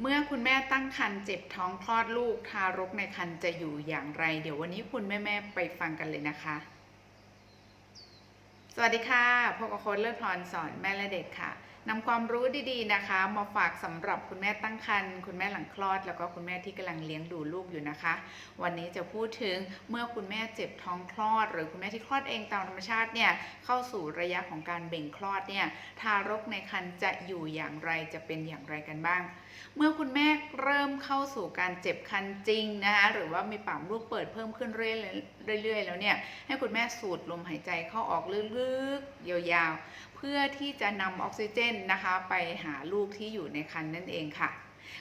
เมื่อคุณแม่ตั้งครรภ์เจ็บท้องคลอดลูกทารกในครรภ์จะอยู่อย่างไร เดี๋ยววันนี้คุณแม่ๆไปฟังกันเลยนะคะ สวัสดีค่ะพบกับโค้ดเลิศพรสอนแม่และเด็กค่ะ นำความรู้ดีๆนะคะ มาฝากสำหรับคุณแม่ตั้งครรภ์คุณแม่หลังคลอด แล้วก็คุณแม่ที่กำลังเลี้ยงดูลูกอยู่นะคะ วันนี้จะพูดถึงเมื่อคุณแม่เจ็บท้องคลอด หรือคุณแม่ที่คลอดเองตามธรรมชาติเนี่ยเข้าสู่ระยะของการเบ่งคลอดเนี่ยทารกในครรภ์จะอยู่อย่างไรจะเป็นอย่างไรกันบ้าง เมื่อคุณแม่เริ่มเข้าสู่การเจ็บคันจริงนะคะหรือว่ามีปากลูกเปิดเพิ่มขึ้นเรื่อยๆแล้วเนี่ยให้คุณแม่สูดลมหายใจเข้าออกลึกๆยาวๆเพื่อที่จะนำออกซิเจนนะคะไปหาลูกที่อยู่ในครรภ์นั่นเองค่ะ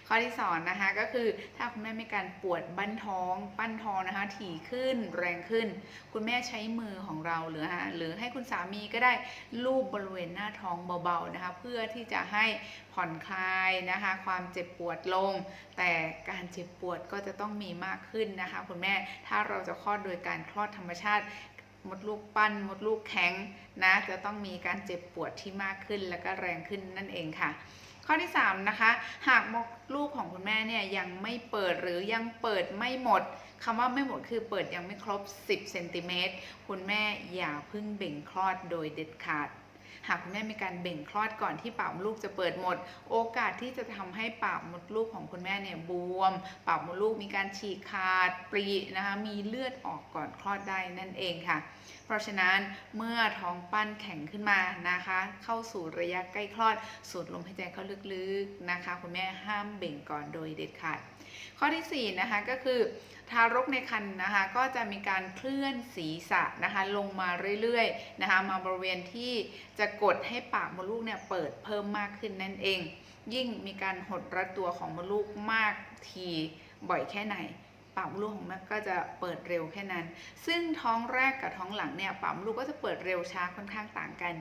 ข้อที่สอนนะคะก็คือถ้าคุณแม่มีการปวดบั้นท้องปั้นท้องนะคะ ถี่ขึ้นแรงขึ้น คุณแม่ใช้มือของเราหรือฮะหรือให้คุณสามีก็ได้ลูบบริเวณหน้าท้องเบาๆนะคะ เพื่อที่จะให้ผ่อนคลายนะคะ ความเจ็บปวดลง แต่การเจ็บปวดก็จะต้องมีมากขึ้นนะคะ คุณแม่ถ้าเราจะคลอดโดยการคลอดธรรมชาติ มดลูกปั้นมดลูกแข็งนะจะต้องมีการเจ็บปวดที่มากขึ้นแล้วก็แรงขึ้นนั่นเองค่ะ ข้อที่3นะคะหากมดลูกของคุณแม่เนี่ยยังไม่เปิดหรือยังเปิดไม่หมดคำว่าไม่หมดคือเปิดยังไม่ครบ 10เซนติเมตรคุณแม่อย่าเพึ่งเบ่งคลอดโดยเด็ดขาด หากคุณแม่มีการเบ่งคลอดก่อนที่ปากมดลูกจะเปิดหมด โอกาสที่จะทำให้ปากมดลูกของคุณแม่เนี่ยบวม ปากมดลูกมีการฉีกขาดปรีนะคะมีเลือดออกก่อนคลอดได้นั่นเองค่ะ เพราะฉะนั้นเมื่อท้องปั้นแข็งขึ้นมานะคะ เข้าสู่ระยะใกล้คลอดสูดลมหายใจเข้าลึกๆนะคะ คุณแม่ห้ามเบ่งก่อนโดยเด็ดขาด ข้อที่4นะคะก็คือทารกในครรภ์นะคะก็จะมีการเคลื่อนศีรษะนะคะลงมาเรื่อยๆนะคะมาบริเวณที่จะกดให้ปากมดลูกเนี่ยเปิดเพิ่มมากขึ้นนั่นเอง ยิ่งมีการหดรัดตัวของมดลูกมากทีบ่อยแค่ไหน ปากมดลูกของแม่ก็จะเปิดเร็วแค่นั้น ซึ่งท้องแรกกับท้องหลังเนี่ยปากมดลูกก็จะเปิดเร็วช้าค่อนข้างต่างกัน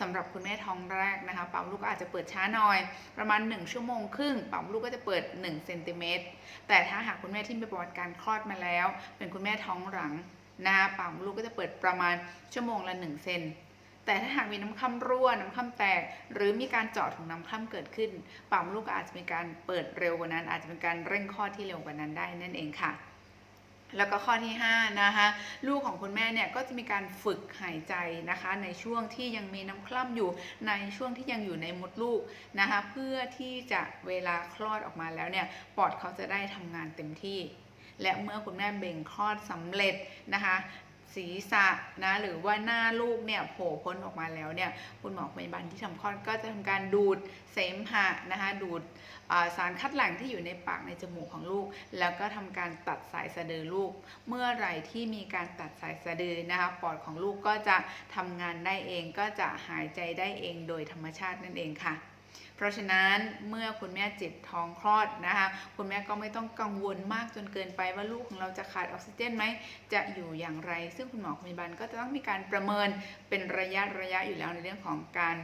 สำหรับคุณแม่ท้องแรกนะคะปากมดลูกก็อาจจะเปิดช้าหน่อย ประมาณ 1 ชั่วโมงครึ่งปากมดลูกก็จะเปิด1เซนติเมตรแต่ถ้าหากคุณแม่ที่มีประวัติการคลอดมาแล้ว เป็นคุณแม่ท้องหลังนะคะปากมดลูกก็จะเปิดประมาณชั่วโมงละ1เซน แต่ถ้าหากมีน้ำค่ำรั่วน้ำค่ำแตก หรือมีการเจาะถุงน้ำค่ำเกิดขึ้นปากมลูกอาจจะมีการเปิดเร็วกว่านั้น อาจจะเป็นการเร่งคลอดที่เร็วกว่านั้นได้นั่นเองค่ะแล้วก็ข้อที่5นะคะลูกของคุณแม่เนี่ยก็จะมีการฝึกหายใจนะคะ ในช่วงที่ยังมีน้ำคร่ำอยู่ในช่วงที่ยังอยู่ในมดลูกนะคะ เพื่อที่จะเวลาคลอดออกมาแล้วเนี่ยปอดเขาจะได้ทำงานเต็มที่ และเมื่อคุณแม่เบ่งคลอดสำเร็จนะคะ ศีรษะนะหรือว่าหน้าลูกเนี่ยโผล่พ้นออกมาแล้วเนี่ยคุณหมอพยาบาลที่ทำคลอดก็จะทำการดูดเสมหะนะคะดูดสารคัดหลั่งที่อยู่ในปากในจมูกของลูก แล้วก็ทำการตัดสายสะดือลูก เมื่อไหร่ที่มีการตัดสายสะดือนะคะปอดของลูกก็จะทำงานได้เองก็จะหายใจได้เองโดยธรรมชาตินั่นเองค่ะ ราะฉะนั้นเมื่อคุณแม่เจ็บท้องคลอดนะคะคุณแม่ก็ไม่ต้องกังวลมากจนเกินไปว่าลูกของเราจะขาดออกซิเจนไหมจะอยู่อย่างไร ซึ่งคุณหมอพยาบาลก็จะต้องมีการประเมินเป็นระยะระยะอยู่แล้วในเรื่องของการ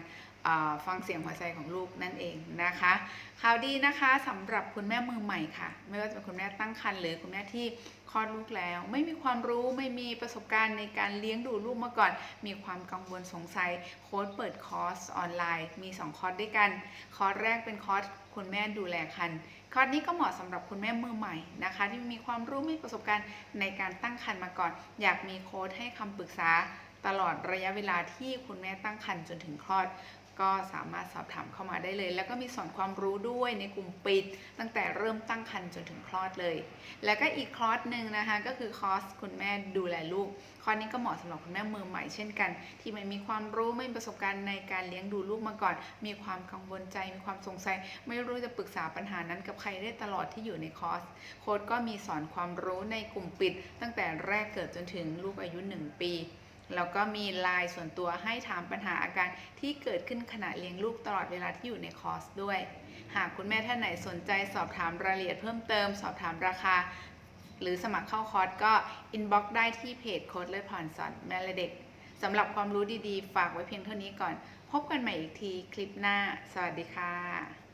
ฟังเสียงหัวใจของลูกนั่นเองนะคะ ข่าวดีนะคะสำหรับคุณแม่มือใหม่ค่ะ ไม่ว่าจะเป็นคุณแม่ตั้งครรภ์หรือคุณแม่ที่คลอดลูกแล้ว ไม่มีความรู้ไม่มีประสบการณ์ในการเลี้ยงดูลูกมาก่อน มีความกังวลสงสัยโค้ดเปิดคอร์สออนไลน์ มี 2 คอร์สด้วยกัน คอร์สแรกเป็นคอร์สคุณแม่ดูแลครรภ์คอร์สนี้ก็เหมาะสำหรับคุณแม่มือใหม่นะคะ ที่มีความรู้มีประสบการณ์ในการตั้งครรภ์มาก่อน อยากมีโค้ดให้คำปรึกษาตลอดระยะเวลาที่คุณแม่ตั้งครรภ์จนถึงคลอด ก็สามารถสอบถามเข้ามาได้เลย แล้วก็มีสอนความรู้ด้วยในกลุ่มปิด ตั้งแต่เริ่มตั้งครรภ์จนถึงคลอดเลย แล้วก็อีกคอร์สหนึ่งนะคะก็คือคอร์สคุณแม่ดูแลลูก คอร์สนี้ก็เหมาะสำหรับคุณแม่มือใหม่เช่นกัน ที่ไม่มีความรู้ไม่มีประสบการณ์ในการเลี้ยงดูลูกมาก่อน มีความกังวลใจมีความสงสัย ไม่รู้จะปรึกษาปัญหานั้นกับใครได้ตลอดที่อยู่ในคอร์สโค้ดก็มีสอนความรู้ในกลุ่มปิด ตั้งแต่แรกเกิดจนถึงลูกอายุ 1 ปี แล้วก็มีไลน์ส่วนตัวให้ถามปัญหาอาการที่เกิดขึ้นขณะเลี้ยงลูกตลอดเวลาที่อยู่ในคอร์สด้วย หากคุณแม่ท่านไหนสนใจสอบถามรายละเอียดเพิ่มเติม สอบถามราคา หรือสมัครเข้าคอร์สก็อินบ็อกซ์ได้ที่เพจโค้ดเลยผ่อนสอนแม่และเด็กสำหรับความรู้ดีๆ ฝากไว้เพียงเท่านี้ก่อน พบกันใหม่อีกทีคลิปหน้า สวัสดีค่ะ